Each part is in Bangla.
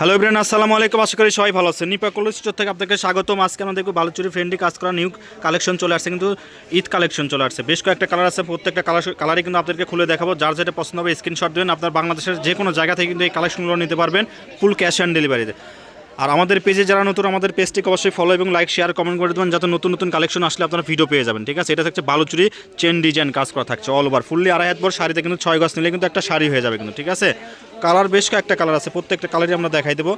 হ্যালো ইব্রান আসসালামু আলাইকুম। আশা করি সবাই ভালো আছেন। নিপা কলেজ স্টোর থেকে আপনাকে স্বাগতম। আজকে আমরা দেখব বালুচুরি ফ্রেন্ডলি কাজ করা নিউ কালেকশন চলে আসছে, কিন্তু ঈদ কালেকশন চলে আসছে। বেশ কয়েকটা কালার আছে, প্রত্যেকটা কালার কালারই কিন্তু আপনাদেরকে খুলে দেখাবো। যার যেটা পছন্দ হবে স্ক্রিনশট দেবেন। আপনার বাংলাদেশের যে কোনো জায়গা থেকে কিন্তু এই কালেকশনগুলো নিতে পারবেন ফুল ক্যাশ অন ডেলিভারিতে আর আমাদের পেজে যারা নতুন, আমাদের পেজটিকে অবশ্যই ফলো এবং লাইক শেয়ার কমেন্ট করে দেবেন, যাতে নতুন নতুন কালেকশন আসলে আপনারা ভিডিও পেয়ে যাবেন, ঠিক আছে? এটা থাকছে বালুচুরি চেন ডিজাইন কাজ করা থাকছে অল ওভার ফুললি আড়াই হাত বড় শাড়িতে কিন্তু ছয় গজ নিলে কিন্তু একটা শাড়ি হয়ে যাবে কিন্তু, ঠিক আছে? কালার বেশ কয়েকটা কালার আছে, প্রত্যেকটা কালারই আমরা দেখাই দেবো।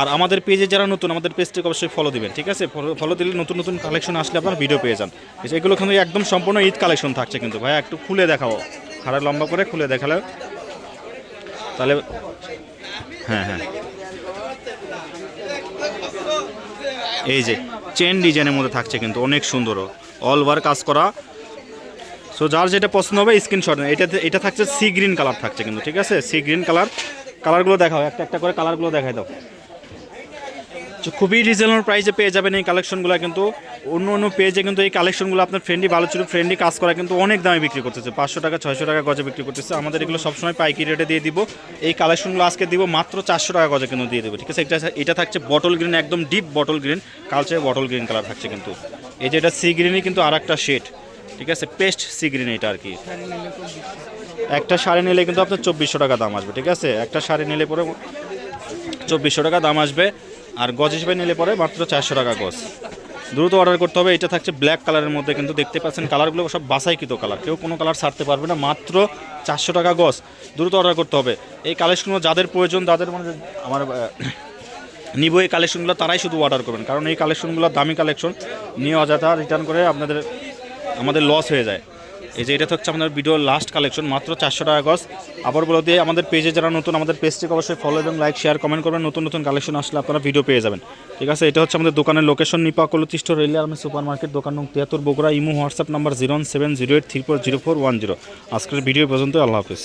আর আমাদের পেজে যারা নতুন, আমাদের পেজটিকে অবশ্যই ফলো দিবেন, ঠিক আছে? ফলো দিলে নতুন নতুন কালেকশন আসলে আপনারা ভিডিও পেয়ে যান। এগুলো কিন্তু একদম সম্পূর্ণ ঈদ কালেকশন থাকছে কিন্তু। ভাই একটু খুলে দেখাও। খাড়া লম্বা করে খুলে দেখালে। তাহলে হ্যাঁ হ্যাঁ। এই যে চেন ডিজাইনের মধ্যে থাকছে কিন্তু, অনেক সুন্দর অল ওভার কাজ করা। সো যার যেটা পছন্দ হবে স্ক্রিনশট এটা এটা থাকছে সি গ্রিন কালার থাকছে কিন্তু, ঠিক আছে? সি গ্রিন কালার কালারগুলো দেখাও, একটা একটা করে কালারগুলো দেখাই দাও। খুবই রিজনেবল প্রাইসে পেয়ে যাবেন এই কালেকশনগুলো কিন্তু। অন্য অন্য পেজে কিন্তু এই কালেকশনগুলো আপনার ফ্রেন্ডলি ভালো ছিল ফ্রেন্ডলি কাজ করা কিন্তু অনেক দামে বিক্রি করতেছে। পাঁচশো টাকা, ছয়শো টাকা গজে বিক্রি করতেছে। আমাদের এগুলো সবসময় পাইকারি রেটে দিয়ে দিব। এই কালেকশনগুলো আজকে দিব মাত্র চারশো টাকা গজে কিন্তু দিয়ে দেবো, ঠিক আছে? এটা এটা থাকছে বটল গ্রিন একদম ডিপ বটল গ্রিন কালচে বটল গ্রিন কালার থাকছে কিন্তু। এই যে এটা সি গ্রিনই কিন্তু আর একটা শেড ঠিক আছে, পেস্ট সি গ্রিন এটা আর কি। একটা শাড়ি নিলে কিন্তু আপনার চব্বিশশো টাকা দাম আসবে, ঠিক আছে? একটা শাড়ি নিলে পরে চব্বিশশো টাকা দাম আসবে, আর গজ হিসেবে নিলে পরে মাত্র চারশো টাকা গজ। দ্রুত অর্ডার করতে হবে, এটা থাকছে ব্ল্যাক কালারের মধ্যে কিন্তু দেখতে পাচ্ছেন কালারগুলো সব বাসাইকৃত কালার কেউ কোনো কালার ছাড়তে পারবে না, মাত্র চারশো টাকা গজ। দ্রুত অর্ডার করতে হবে। এই কালেকশনগুলো যাদের প্রয়োজন তাদের মানে আমার নিব এই কালেকশনগুলো তারাই শুধু অর্ডার করবেন, কারণ এই কালেকশনগুলো দামি কালেকশন নিয়ে অযথা রিটার্ন করে আপনাদের আমাদের লস হয়ে যায়। এই যে এটা হচ্ছে আমাদের ভিডিওর লাস্ট কালেকশন মাত্র চারশো টাকা গজ আবার বলে দিয়ে আমাদের পেজে যারা নতুন, আমাদের পেজটিকে অবশ্যই ফলো এবং লাইক শেয়ার কমেন্ট করবেন। নতুন নতুন কালেকশন আসলে আপনারা ভিডিও পেয়ে যাবেন। ঠিক আছে, এটা হচ্ছে আমাদের দোকানের লোকেশন নিপা কলতিষ্ঠ রেল আমি সুপার মার্কেট দোকান নং তিয়াত্তর, Bogura, imo, WhatsApp number zero seven zero eight three four zero four one zero আজকের ভিডিও পর্যন্ত আল্লাহ হাফিজ।